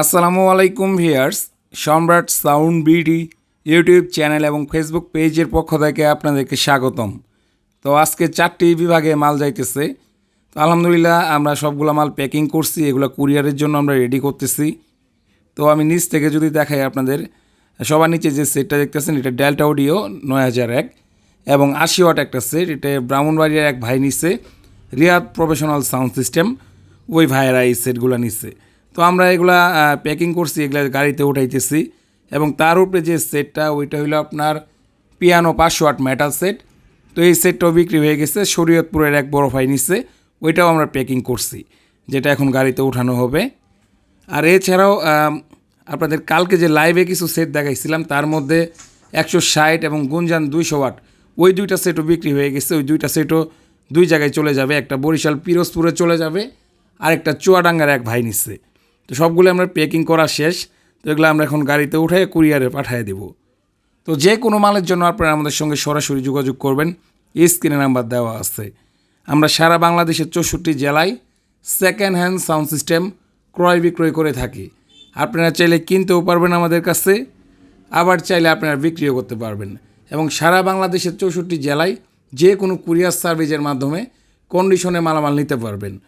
আসসালামু আলাইকুম viewers Samrat sound BD YouTube channel এবং ফেসবুক পেজের পক্ষ থেকে আপনাদেরকে স্বাগতম। তো আজকে চারটি বিভাগে মাল যাইতেছে। তো আলহামদুলিল্লাহ আমরা সবগুলো মাল প্যাকিং করছি, এগুলো কুরিয়ারের জন্য আমরা রেডি করতেছি। তো আমি নিচ থেকে যদি দেখাই আপনাদের, সবার নিচে যে সেটটা দেখতেছেন, এটা ডেল্টা অডিও নয় হাজার এক এবং আশি ওয়াট একটা সেট। এটা ব্রাহ্মণবাড়িয়ার এক ভাই নিচ্ছে রিয়াদ প্রফেশনাল সাউন্ড সিস্টেম, ওই ভাইয়েরা এই সেটগুলো নিচ্ছে তো আমরা এগুলা প্যাকিং করছি, এগুলা গাড়িতে উঠাইতেছি। এবং তার উপরে যে সেটটা ওইটা হলো আপনার পিয়ানো পাঁচশো আট মেটাল সেট তো এই সেটটাও বিক্রি হয়ে গেছে, শরীয়তপুরের এক বড় ভাই নিচ্ছে ওইটাও আমরা প্যাকিং করছি, যেটা এখন গাড়িতে উঠানো হবে। আর এছাড়াও আপনাদের কালকে যে লাইভে কিছু সেট দেখাইছিলাম, তার মধ্যে একশো ষাট এবং গুঞ্জান দুইশো ওয়াট ওই দুইটা সেটও বিক্রি হয়ে গেছে। ওই দুইটা সেটও দুই জায়গায় চলে যাবে, একটা বরিশাল, পিরোজপুরে চলে যাবে আর একটা চুয়াডাঙ্গার এক ভাই নিচ্ছে তো সবগুলো আমরা প্যাকিং করা শেষ। তো এগুলো আমরা এখন গাড়িতে উঠে কুরিয়ারে পাঠিয়ে দেবো। তো যে কোনো মালের জন্য আপনারা আমাদের সঙ্গে সরাসরি যোগাযোগ করবেন। এই স্ক্রিনে নাম্বার দেওয়া আছে। আমরা সারা বাংলাদেশের চৌষট্টি জেলায় সেকেন্ড হ্যান্ড সাউন্ড সিস্টেম ক্রয় বিক্রয় করে থাকি। আপনারা চাইলে কিনতেও পারবেন আমাদের কাছে। আবার চাইলে আপনারা বিক্রিও করতে পারবেন। এবং সারা বাংলাদেশের চৌষট্টি জেলায় যে কোনো কুরিয়ার সার্ভিসের মাধ্যমে কন্ডিশনে মালামাল নিতে পারবেন।